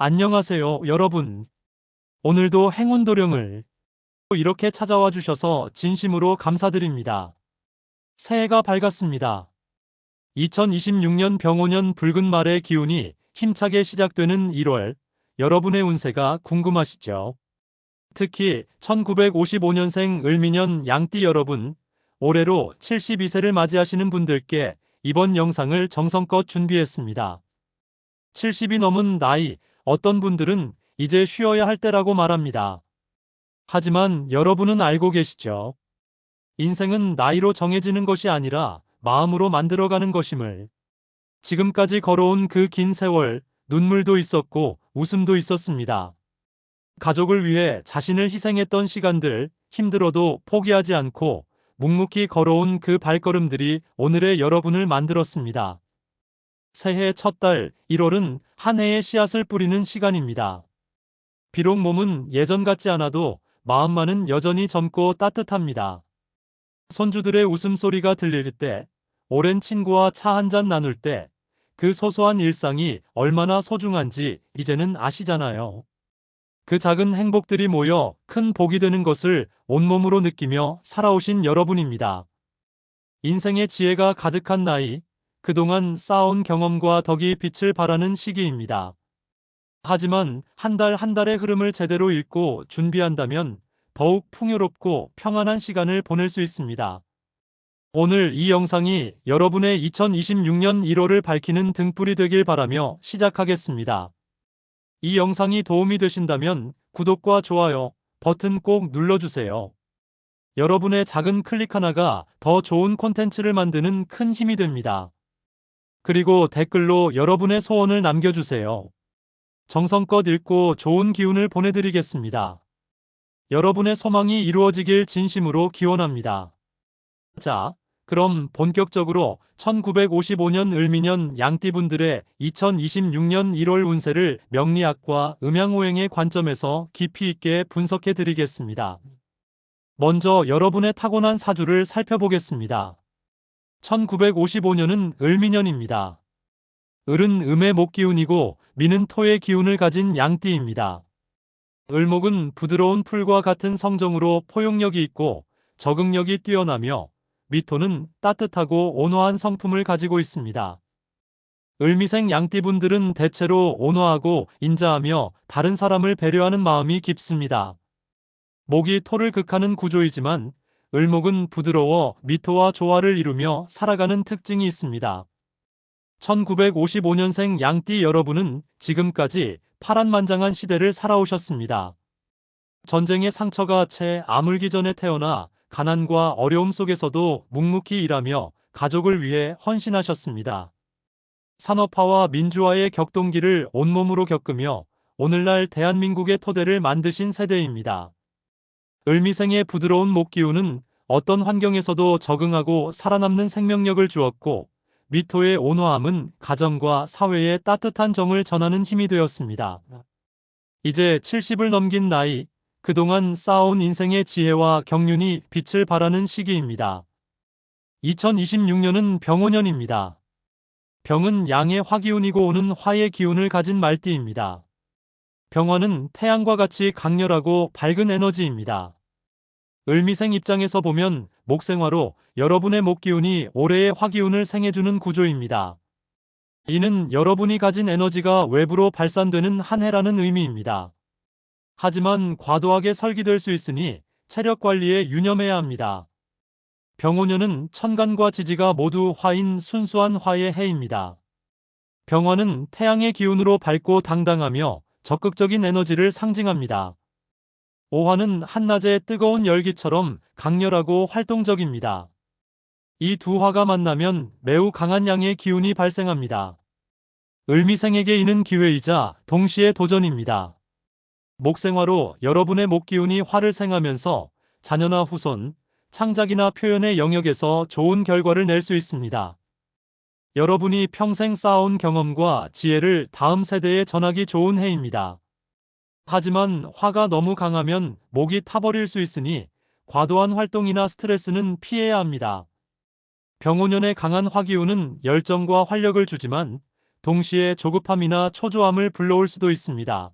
안녕하세요, 여러분. 오늘도 행운도령을 이렇게 찾아와 주셔서 진심으로 감사드립니다. 새해가 밝았습니다. 2026년 병오년 붉은 말의 기운이 힘차게 시작되는 1월, 여러분의 운세가 궁금하시죠? 특히 1955년생 을미년 양띠 여러분, 올해로 72세를 맞이하시는 분들께 이번 영상을 정성껏 준비했습니다. 70이 넘은 나이, 어떤 분들은 이제 쉬어야 할 때라고 말합니다. 하지만 여러분은 알고 계시죠? 인생은 나이로 정해지는 것이 아니라 마음으로 만들어가는 것임을. 지금까지 걸어온 그 긴 세월, 눈물도 있었고 웃음도 있었습니다. 가족을 위해 자신을 희생했던 시간들, 힘들어도 포기하지 않고 묵묵히 걸어온 그 발걸음들이 오늘의 여러분을 만들었습니다. 새해 첫 달 1월은 한 해의 씨앗을 뿌리는 시간입니다. 비록 몸은 예전 같지 않아도 마음만은 여전히 젊고 따뜻합니다. 손주들의 웃음소리가 들릴 때, 오랜 친구와 차 한 잔 나눌 때, 그 소소한 일상이 얼마나 소중한지 이제는 아시잖아요. 그 작은 행복들이 모여 큰 복이 되는 것을 온몸으로 느끼며 살아오신 여러분입니다. 인생의 지혜가 가득한 나이, 그동안 쌓아온 경험과 덕이 빛을 발하는 시기입니다. 하지만 한달한 달의 흐름을 제대로 읽고 준비한다면 더욱 풍요롭고 평안한 시간을 보낼 수 있습니다. 오늘 이 영상이 여러분의 2026년 1월을 밝히는 등불이 되길 바라며 시작하겠습니다. 이 영상이 도움이 되신다면 구독과 좋아요 버튼 꼭 눌러주세요. 여러분의 작은 클릭 하나가 더 좋은 콘텐츠를 만드는 큰 힘이 됩니다. 그리고 댓글로 여러분의 소원을 남겨주세요. 정성껏 읽고 좋은 기운을 보내드리겠습니다. 여러분의 소망이 이루어지길 진심으로 기원합니다. 자, 그럼 본격적으로 1955년 을미년 양띠분들의 2026년 1월 운세를 명리학과 음양오행의 관점에서 깊이 있게 분석해 드리겠습니다. 먼저 여러분의 타고난 사주를 살펴보겠습니다. 1955년은 을미년입니다. 을은 음의 목기운이고 미는 토의 기운을 가진 양띠입니다. 을목은 부드러운 풀과 같은 성정으로 포용력이 있고 적응력이 뛰어나며 미토는 따뜻하고 온화한 성품을 가지고 있습니다. 을미생 양띠분들은 대체로 온화하고 인자하며 다른 사람을 배려하는 마음이 깊습니다. 목이 토를 극하는 구조이지만 을목은 부드러워 미토와 조화를 이루며 살아가는 특징이 있습니다. 1955년생 양띠 여러분은 지금까지 파란만장한 시대를 살아오셨습니다. 전쟁의 상처가 채 아물기 전에 태어나 가난과 어려움 속에서도 묵묵히 일하며 가족을 위해 헌신하셨습니다. 산업화와 민주화의 격동기를 온몸으로 겪으며 오늘날 대한민국의 토대를 만드신 세대입니다. 을미생의 부드러운 목기운은 어떤 환경에서도 적응하고 살아남는 생명력을 주었고 미토의 온화함은 가정과 사회에 따뜻한 정을 전하는 힘이 되었습니다. 이제 70을 넘긴 나이, 그동안 쌓아온 인생의 지혜와 경륜이 빛을 발하는 시기입니다. 2026년은 병오년입니다. 병은 양의 화기운이고 오는 화의 기운을 가진 말띠입니다. 병화는 태양과 같이 강렬하고 밝은 에너지입니다. 을미생 입장에서 보면 목생화로 여러분의 목기운이 올해의 화기운을 생해주는 구조입니다. 이는 여러분이 가진 에너지가 외부로 발산되는 한 해라는 의미입니다. 하지만 과도하게 설기될 수 있으니 체력 관리에 유념해야 합니다. 병오년은 천간과 지지가 모두 화인 순수한 화의 해입니다. 병화는 태양의 기운으로 밝고 당당하며 적극적인 에너지를 상징합니다. 오화는 한낮의 뜨거운 열기처럼 강렬하고 활동적입니다. 이 두 화가 만나면 매우 강한 양의 기운이 발생합니다. 을미생에게 이는 기회이자 동시에 도전입니다. 목생화로 여러분의 목기운이 화를 생하면서 자녀나 후손, 창작이나 표현의 영역에서 좋은 결과를 낼 수 있습니다. 여러분이 평생 쌓아온 경험과 지혜를 다음 세대에 전하기 좋은 해입니다. 하지만 화가 너무 강하면 목이 타버릴 수 있으니 과도한 활동이나 스트레스는 피해야 합니다. 병오년의 강한 화기운은 열정과 활력을 주지만 동시에 조급함이나 초조함을 불러올 수도 있습니다.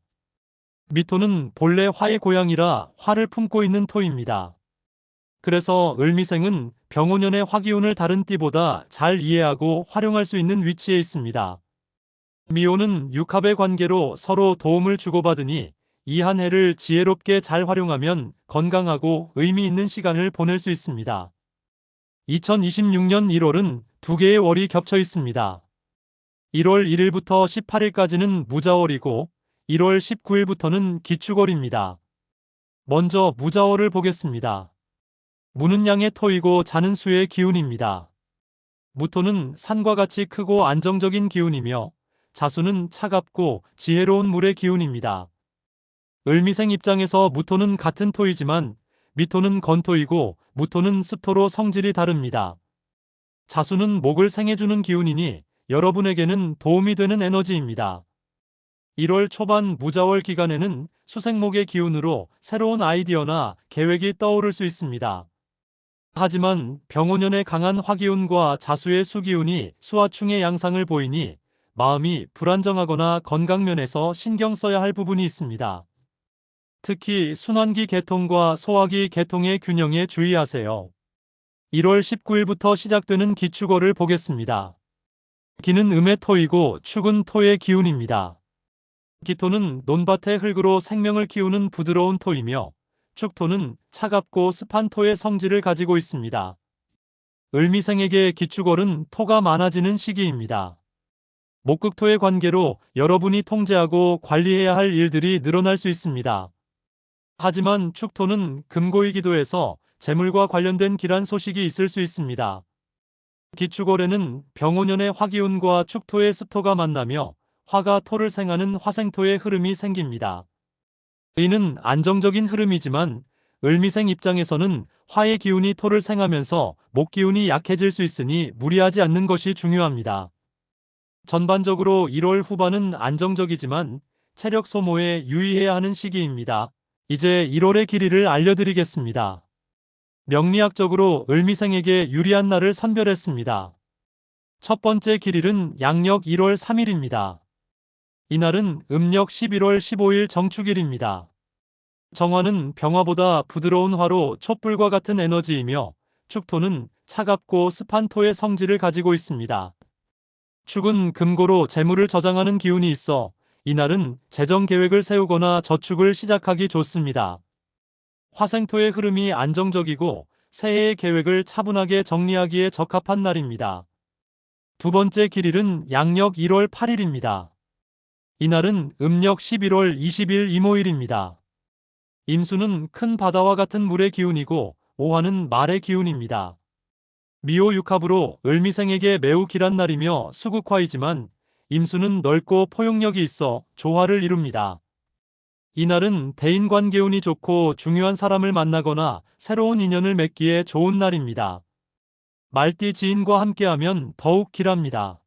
미토는 본래 화의 고향이라 화를 품고 있는 토입니다. 그래서 을미생은 병오년의 화기운을 다른 띠보다 잘 이해하고 활용할 수 있는 위치에 있습니다. 미오는 육합의 관계로 서로 도움을 주고받으니 이 한 해를 지혜롭게 잘 활용하면 건강하고 의미 있는 시간을 보낼 수 있습니다. 2026년 1월은 두 개의 월이 겹쳐 있습니다. 1월 1일부터 18일까지는 무자월이고 1월 19일부터는 기축월입니다. 먼저 무자월을 보겠습니다. 무는 양의 토이고 자는 수의 기운입니다. 무토는 산과 같이 크고 안정적인 기운이며 자수는 차갑고 지혜로운 물의 기운입니다. 을미생 입장에서 무토는 같은 토이지만 미토는 건토이고 무토는 습토로 성질이 다릅니다. 자수는 목을 생해주는 기운이니 여러분에게는 도움이 되는 에너지입니다. 1월 초반 무자월 기간에는 수생목의 기운으로 새로운 아이디어나 계획이 떠오를 수 있습니다. 하지만 병오년의 강한 화기운과 자수의 수기운이 수화충의 양상을 보이니 마음이 불안정하거나 건강면에서 신경 써야 할 부분이 있습니다. 특히 순환기 개통과 소화기 개통의 균형에 주의하세요. 1월 19일부터 시작되는 기축월을 보겠습니다. 기는 음의 토이고 축은 토의 기운입니다. 기토는 논밭의 흙으로 생명을 키우는 부드러운 토이며 축토는 차갑고 습한 토의 성질을 가지고 있습니다. 을미생에게 기축월은 토가 많아지는 시기입니다. 목극토의 관계로 여러분이 통제하고 관리해야 할 일들이 늘어날 수 있습니다. 하지만 축토는 금고이기도 해서 재물과 관련된 길한 소식이 있을 수 있습니다. 기축월에는 병오년의 화기운과 축토의 습토가 만나며 화가 토를 생하는 화생토의 흐름이 생깁니다. 이는 안정적인 흐름이지만 을미생 입장에서는 화의 기운이 토를 생하면서 목 기운이 약해질 수 있으니 무리하지 않는 것이 중요합니다. 전반적으로 1월 후반은 안정적이지만 체력 소모에 유의해야 하는 시기입니다. 이제 1월의 길이를 알려드리겠습니다. 명리학적으로 을미생에게 유리한 날을 선별했습니다. 첫 번째 길일은 양력 1월 3일입니다. 이날은 음력 11월 15일 정축일입니다. 정화는 병화보다 부드러운 화로 촛불과 같은 에너지이며 축토는 차갑고 습한 토의 성질을 가지고 있습니다. 축은 금고로 재물을 저장하는 기운이 있어 이날은 재정 계획을 세우거나 저축을 시작하기 좋습니다. 화생토의 흐름이 안정적이고 새해의 계획을 차분하게 정리하기에 적합한 날입니다. 두 번째 길일은 양력 1월 8일입니다. 이날은 음력 11월 20일 이모일입니다. 임수는 큰 바다와 같은 물의 기운이고 오화는 말의 기운입니다. 미호 육합으로 을미생에게 매우 길한 날이며 수국화이지만 임수는 넓고 포용력이 있어 조화를 이룹니다. 이날은 대인관계 운이 좋고 중요한 사람을 만나거나 새로운 인연을 맺기에 좋은 날입니다. 말띠 지인과 함께하면 더욱 길합니다.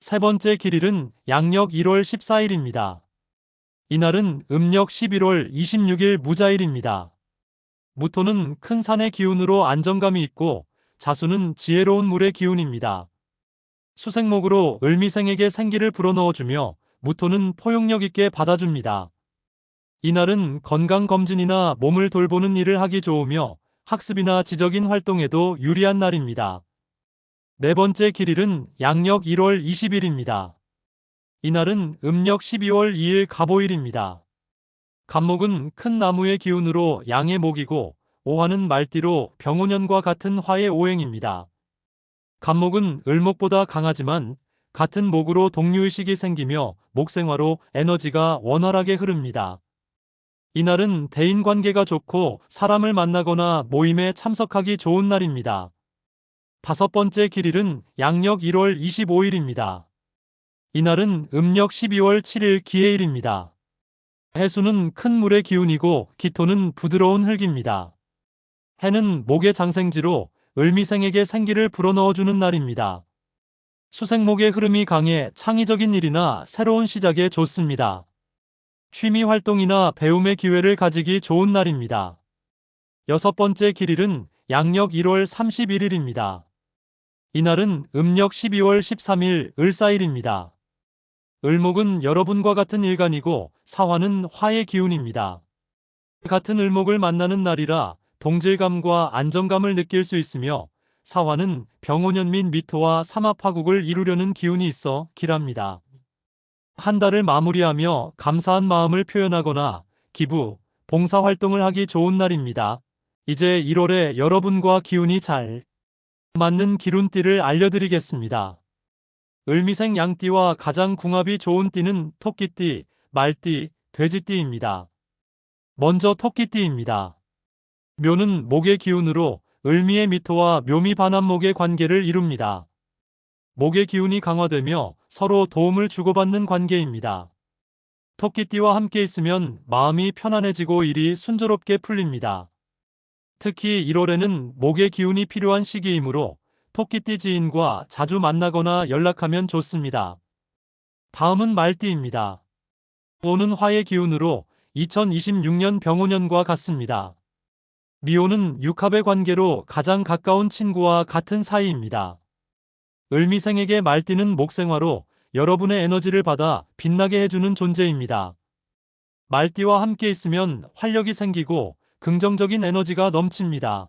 세 번째 길일은 양력 1월 14일입니다. 이날은 음력 11월 26일 무자일입니다. 무토는 큰 산의 기운으로 안정감이 있고 자수는 지혜로운 물의 기운입니다. 수생목으로 을미생에게 생기를 불어넣어주며 무토는 포용력 있게 받아줍니다. 이날은 건강검진이나 몸을 돌보는 일을 하기 좋으며 학습이나 지적인 활동에도 유리한 날입니다. 네 번째 길일은 양력 1월 20일입니다. 이날은 음력 12월 2일 갑오일입니다. 갑목은 큰 나무의 기운으로 양의 목이고 오화는 말띠로 병오년과 같은 화의 오행입니다. 간목은 을목보다 강하지만 같은 목으로 동류의식이 생기며 목생화로 에너지가 원활하게 흐릅니다. 이날은 대인관계가 좋고 사람을 만나거나 모임에 참석하기 좋은 날입니다. 다섯 번째 길일은 양력 1월 25일입니다. 이날은 음력 12월 7일 기해일입니다. 해수는 큰 물의 기운이고 기토는 부드러운 흙입니다. 해는 목의 장생지로 을미생에게 생기를 불어넣어주는 날입니다. 수생목의 흐름이 강해 창의적인 일이나 새로운 시작에 좋습니다. 취미 활동이나 배움의 기회를 가지기 좋은 날입니다. 여섯 번째 길일은 양력 1월 31일입니다. 이날은 음력 12월 13일 을사일입니다. 을목은 여러분과 같은 일간이고 사화는 화의 기운입니다. 같은 을목을 만나는 날이라 동질감과 안정감을 느낄 수 있으며 사화는 병오년 및 미토와 삼합화국을 이루려는 기운이 있어 길합니다. 한 달을 마무리하며 감사한 마음을 표현하거나 기부, 봉사활동을 하기 좋은 날입니다. 이제 1월에 여러분과 기운이 잘 맞는 기룬띠를 알려드리겠습니다. 을미생 양띠와 가장 궁합이 좋은 띠는 토끼띠, 말띠, 돼지띠입니다. 먼저 토끼띠입니다. 묘는 목의 기운으로 을미의 미토와 묘미 반합목의 관계를 이룹니다. 목의 기운이 강화되며 서로 도움을 주고받는 관계입니다. 토끼띠와 함께 있으면 마음이 편안해지고 일이 순조롭게 풀립니다. 특히 1월에는 목의 기운이 필요한 시기이므로 토끼띠 지인과 자주 만나거나 연락하면 좋습니다. 다음은 말띠입니다. 오는 화의 기운으로 2026년 병오년과 같습니다. 미호는 육합의 관계로 가장 가까운 친구와 같은 사이입니다. 을미생에게 말띠는 목생화로 여러분의 에너지를 받아 빛나게 해주는 존재입니다. 말띠와 함께 있으면 활력이 생기고 긍정적인 에너지가 넘칩니다.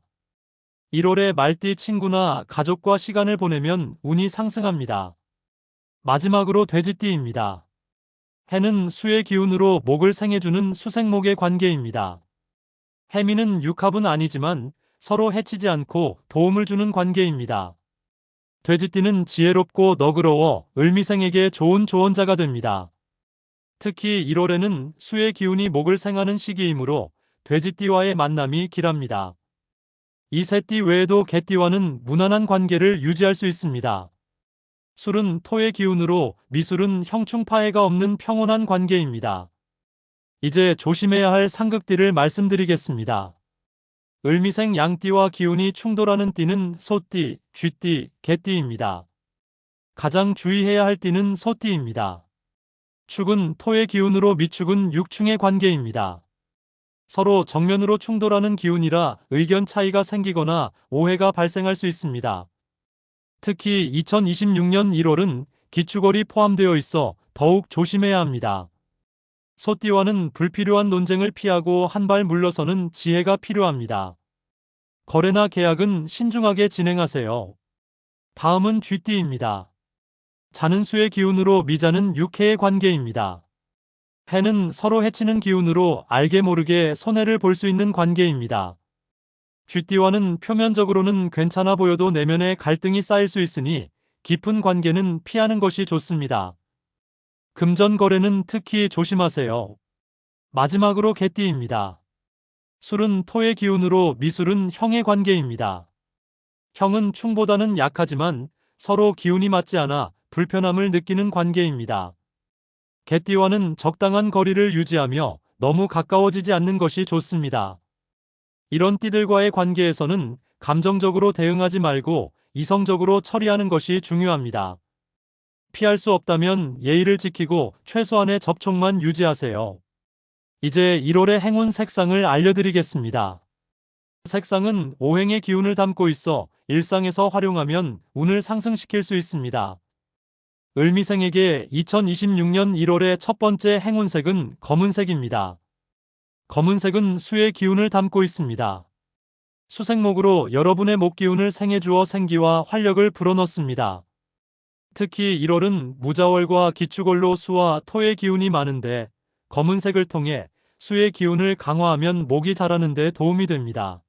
1월에 말띠 친구나 가족과 시간을 보내면 운이 상승합니다. 마지막으로 돼지띠입니다. 해는 수의 기운으로 목을 생해주는 수생목의 관계입니다. 해미는 육합은 아니지만 서로 해치지 않고 도움을 주는 관계입니다. 돼지띠는 지혜롭고 너그러워 을미생에게 좋은 조언자가 됩니다. 특히 1월에는 수의 기운이 목을 생하는 시기이므로 돼지띠와의 만남이 길합니다. 이 새띠 외에도 개띠와는 무난한 관계를 유지할 수 있습니다. 술은 토의 기운으로 미술은 형충 파해가 없는 평온한 관계입니다. 이제 조심해야 할 상극띠를 말씀드리겠습니다. 을미생 양띠와 기운이 충돌하는 띠는 소띠, 쥐띠, 개띠입니다. 가장 주의해야 할 띠는 소띠입니다. 축은 토의 기운으로 미축은 육충의 관계입니다. 서로 정면으로 충돌하는 기운이라 의견 차이가 생기거나 오해가 발생할 수 있습니다. 특히 2026년 1월은 기축월이 포함되어 있어 더욱 조심해야 합니다. 소띠와는 불필요한 논쟁을 피하고 한 발 물러서는 지혜가 필요합니다. 거래나 계약은 신중하게 진행하세요. 다음은 쥐띠입니다. 자는 수의 기운으로 미자는 육해의 관계입니다. 해는 서로 해치는 기운으로 알게 모르게 손해를 볼 수 있는 관계입니다. 쥐띠와는 표면적으로는 괜찮아 보여도 내면에 갈등이 쌓일 수 있으니 깊은 관계는 피하는 것이 좋습니다. 금전 거래는 특히 조심하세요. 마지막으로 개띠입니다. 술은 토의 기운으로 미술은 형의 관계입니다. 형은 충보다는 약하지만 서로 기운이 맞지 않아 불편함을 느끼는 관계입니다. 개띠와는 적당한 거리를 유지하며 너무 가까워지지 않는 것이 좋습니다. 이런 띠들과의 관계에서는 감정적으로 대응하지 말고 이성적으로 처리하는 것이 중요합니다. 피할 수 없다면 예의를 지키고 최소한의 접촉만 유지하세요. 이제 1월의 행운 색상을 알려드리겠습니다. 색상은 오행의 기운을 담고 있어 일상에서 활용하면 운을 상승시킬 수 있습니다. 을미생에게 2026년 1월의 첫 번째 행운색은 검은색입니다. 검은색은 수의 기운을 담고 있습니다. 수생목으로 여러분의 목 기운을 생해주어 생기와 활력을 불어넣습니다. 특히 1월은 무자월과 기축월로 수와 토의 기운이 많은데 검은색을 통해 수의 기운을 강화하면 목이 자라는 데 도움이 됩니다.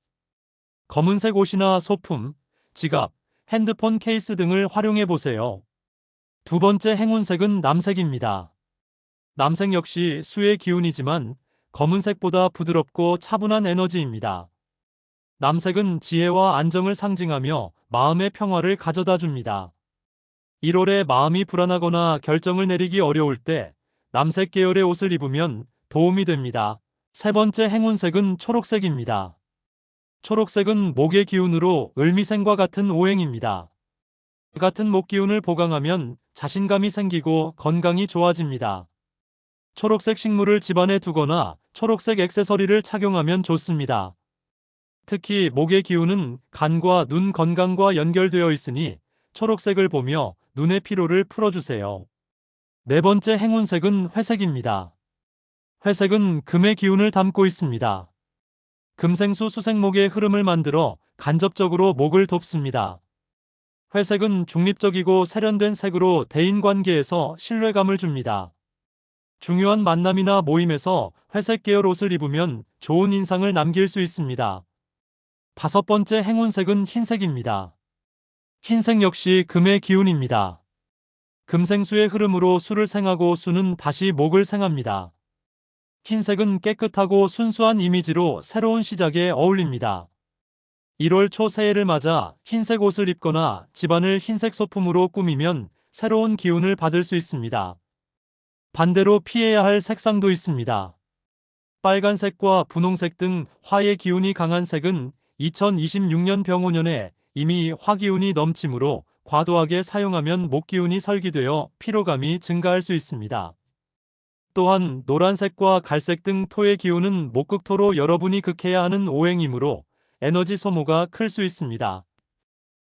검은색 옷이나 소품, 지갑, 핸드폰 케이스 등을 활용해 보세요. 두 번째 행운색은 남색입니다. 남색 역시 수의 기운이지만 검은색보다 부드럽고 차분한 에너지입니다. 남색은 지혜와 안정을 상징하며 마음의 평화를 가져다 줍니다. 1월에 마음이 불안하거나 결정을 내리기 어려울 때 남색 계열의 옷을 입으면 도움이 됩니다. 세 번째 행운색은 초록색입니다. 초록색은 목의 기운으로 을미생과 같은 오행입니다. 같은 목 기운을 보강하면 자신감이 생기고 건강이 좋아집니다. 초록색 식물을 집안에 두거나 초록색 액세서리를 착용하면 좋습니다. 특히 목의 기운은 간과 눈 건강과 연결되어 있으니 초록색을 보며 눈의 피로를 풀어주세요. 네 번째 행운색은 회색입니다. 회색은 금의 기운을 담고 있습니다. 금생수 수생목의 흐름을 만들어 간접적으로 목을 돕습니다. 회색은 중립적이고 세련된 색으로 대인 관계에서 신뢰감을 줍니다. 중요한 만남이나 모임에서 회색 계열 옷을 입으면 좋은 인상을 남길 수 있습니다. 다섯 번째 행운색은 흰색입니다. 흰색 역시 금의 기운입니다. 금생수의 흐름으로 수를 생하고 수는 다시 목을 생합니다. 흰색은 깨끗하고 순수한 이미지로 새로운 시작에 어울립니다. 1월 초 새해를 맞아 흰색 옷을 입거나 집안을 흰색 소품으로 꾸미면 새로운 기운을 받을 수 있습니다. 반대로 피해야 할 색상도 있습니다. 빨간색과 분홍색 등 화의 기운이 강한 색은 2026년 병오년에 이미 화기운이 넘치므로 과도하게 사용하면 목기운이 설기되어 피로감이 증가할 수 있습니다. 또한 노란색과 갈색 등 토의 기운은 목극토로 여러분이 극해야 하는 오행이므로 에너지 소모가 클 수 있습니다.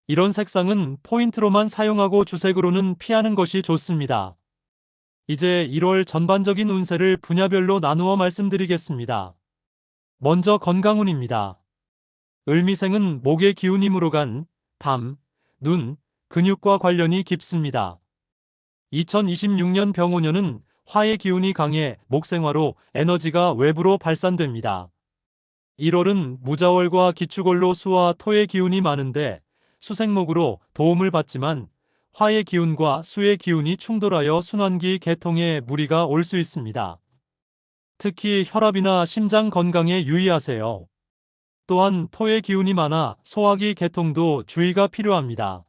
이런 색상은 포인트로만 사용하고 주색으로는 피하는 것이 좋습니다. 이제 1월 전반적인 운세를 분야별로 나누어 말씀드리겠습니다. 먼저 건강운입니다. 을미생은 목의 기운임으로 간 담, 눈, 근육과 관련이 깊습니다. 2026년 병오년은 화의 기운이 강해 목생화로 에너지가 외부로 발산됩니다. 1월은 무자월과 기축월로 수와 토의 기운이 많은데 수생목으로 도움을 받지만 화의 기운과 수의 기운이 충돌하여 순환기 개통에 무리가 올 수 있습니다. 특히 혈압이나 심장 건강에 유의하세요. 또한 토의 기운이 많아 소화기 개통도 주의가 필요합니다.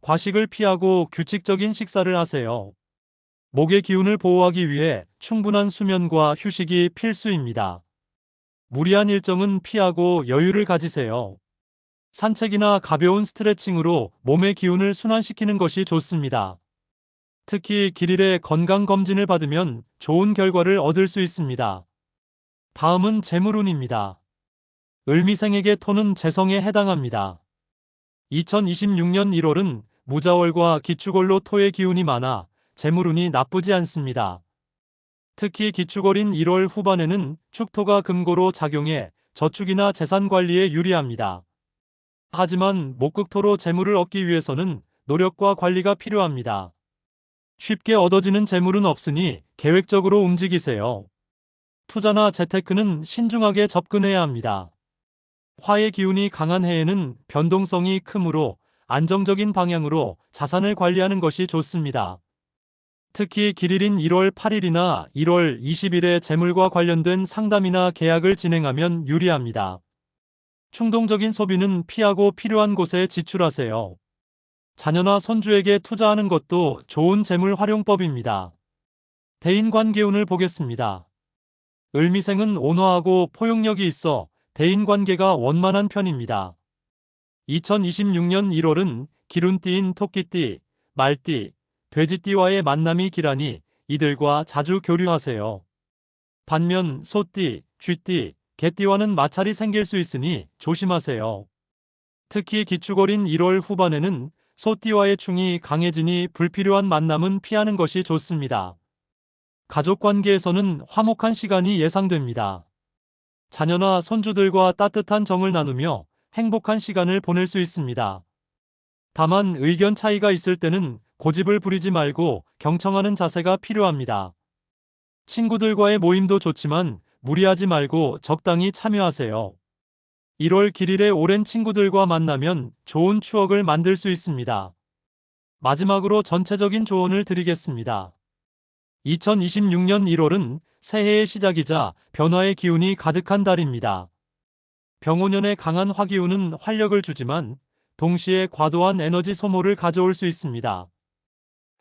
과식을 피하고 규칙적인 식사를 하세요. 목의 기운을 보호하기 위해 충분한 수면과 휴식이 필수입니다. 무리한 일정은 피하고 여유를 가지세요. 산책이나 가벼운 스트레칭으로 몸의 기운을 순환시키는 것이 좋습니다. 특히 길일에 건강검진을 받으면 좋은 결과를 얻을 수 있습니다. 다음은 재물운입니다. 을미생에게 토는 재성에 해당합니다. 2026년 1월은 무자월과 기축월로 토의 기운이 많아 재물운이 나쁘지 않습니다. 특히 기축월인 1월 후반에는 축토가 금고로 작용해 저축이나 재산 관리에 유리합니다. 하지만 목극토로 재물을 얻기 위해서는 노력과 관리가 필요합니다. 쉽게 얻어지는 재물은 없으니 계획적으로 움직이세요. 투자나 재테크는 신중하게 접근해야 합니다. 화의 기운이 강한 해에는 변동성이 크므로 안정적인 방향으로 자산을 관리하는 것이 좋습니다. 특히 길일인 1월 8일이나 1월 20일에 재물과 관련된 상담이나 계약을 진행하면 유리합니다. 충동적인 소비는 피하고 필요한 곳에 지출하세요. 자녀나 손주에게 투자하는 것도 좋은 재물 활용법입니다. 대인관계운을 보겠습니다. 을미생은 온화하고 포용력이 있어 대인관계가 원만한 편입니다. 2026년 1월은 기룬띠인 토끼띠, 말띠, 돼지띠와의 만남이 길하니 이들과 자주 교류하세요. 반면 소띠, 쥐띠, 개띠와는 마찰이 생길 수 있으니 조심하세요. 특히 기축월인 1월 후반에는 소띠와의 충이 강해지니 불필요한 만남은 피하는 것이 좋습니다. 가족 관계에서는 화목한 시간이 예상됩니다. 자녀나 손주들과 따뜻한 정을 나누며 행복한 시간을 보낼 수 있습니다. 다만 의견 차이가 있을 때는 고집을 부리지 말고 경청하는 자세가 필요합니다. 친구들과의 모임도 좋지만 무리하지 말고 적당히 참여하세요. 1월 길일에 오랜 친구들과 만나면 좋은 추억을 만들 수 있습니다. 마지막으로 전체적인 조언을 드리겠습니다. 2026년 1월은 새해의 시작이자 변화의 기운이 가득한 달입니다. 병오년의 강한 화기운은 활력을 주지만 동시에 과도한 에너지 소모를 가져올 수 있습니다.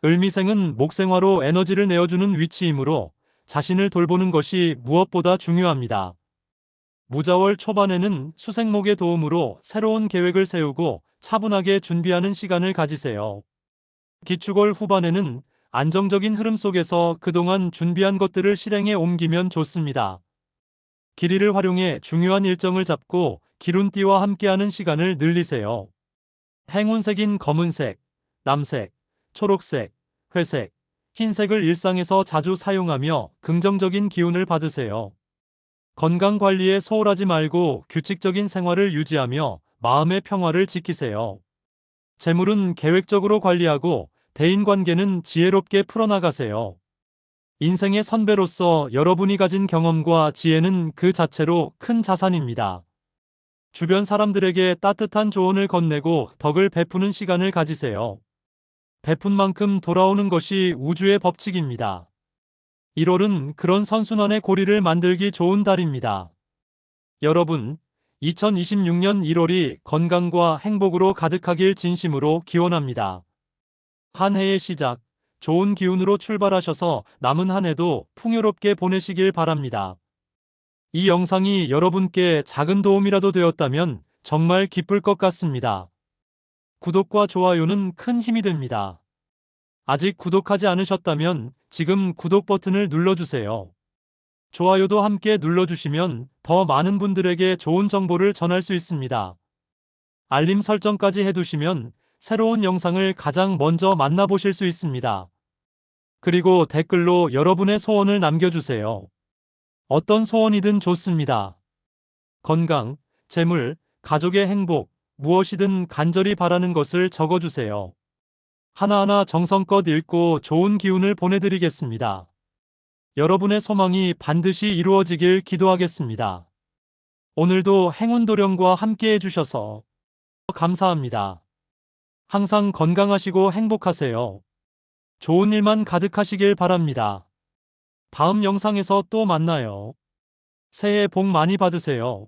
을미생은 목생화로 에너지를 내어주는 위치이므로 자신을 돌보는 것이 무엇보다 중요합니다. 무자월 초반에는 수생목의 도움으로 새로운 계획을 세우고 차분하게 준비하는 시간을 가지세요. 기축월 후반에는 안정적인 흐름 속에서 그동안 준비한 것들을 실행에 옮기면 좋습니다. 길이를 활용해 중요한 일정을 잡고 기룬띠와 함께하는 시간을 늘리세요. 행운색인 검은색, 남색, 초록색, 회색, 흰색을 일상에서 자주 사용하며 긍정적인 기운을 받으세요. 건강 관리에 소홀하지 말고 규칙적인 생활을 유지하며 마음의 평화를 지키세요. 재물은 계획적으로 관리하고 대인 관계는 지혜롭게 풀어나가세요. 인생의 선배로서 여러분이 가진 경험과 지혜는 그 자체로 큰 자산입니다. 주변 사람들에게 따뜻한 조언을 건네고 덕을 베푸는 시간을 가지세요. 베푼 만큼 돌아오는 것이 우주의 법칙입니다. 1월은 그런 선순환의 고리를 만들기 좋은 달입니다. 여러분, 2026년 1월이 건강과 행복으로 가득하길 진심으로 기원합니다. 한 해의 시작, 좋은 기운으로 출발하셔서 남은 한 해도 풍요롭게 보내시길 바랍니다. 이 영상이 여러분께 작은 도움이라도 되었다면 정말 기쁠 것 같습니다. 구독과 좋아요는 큰 힘이 됩니다. 아직 구독하지 않으셨다면 지금 구독 버튼을 눌러주세요. 좋아요도 함께 눌러주시면 더 많은 분들에게 좋은 정보를 전할 수 있습니다. 알림 설정까지 해두시면 새로운 영상을 가장 먼저 만나보실 수 있습니다. 그리고 댓글로 여러분의 소원을 남겨주세요. 어떤 소원이든 좋습니다. 건강, 재물, 가족의 행복, 무엇이든 간절히 바라는 것을 적어주세요. 하나하나 정성껏 읽고 좋은 기운을 보내드리겠습니다. 여러분의 소망이 반드시 이루어지길 기도하겠습니다. 오늘도 행운도령과 함께 해주셔서 감사합니다. 항상 건강하시고 행복하세요. 좋은 일만 가득하시길 바랍니다. 다음 영상에서 또 만나요. 새해 복 많이 받으세요.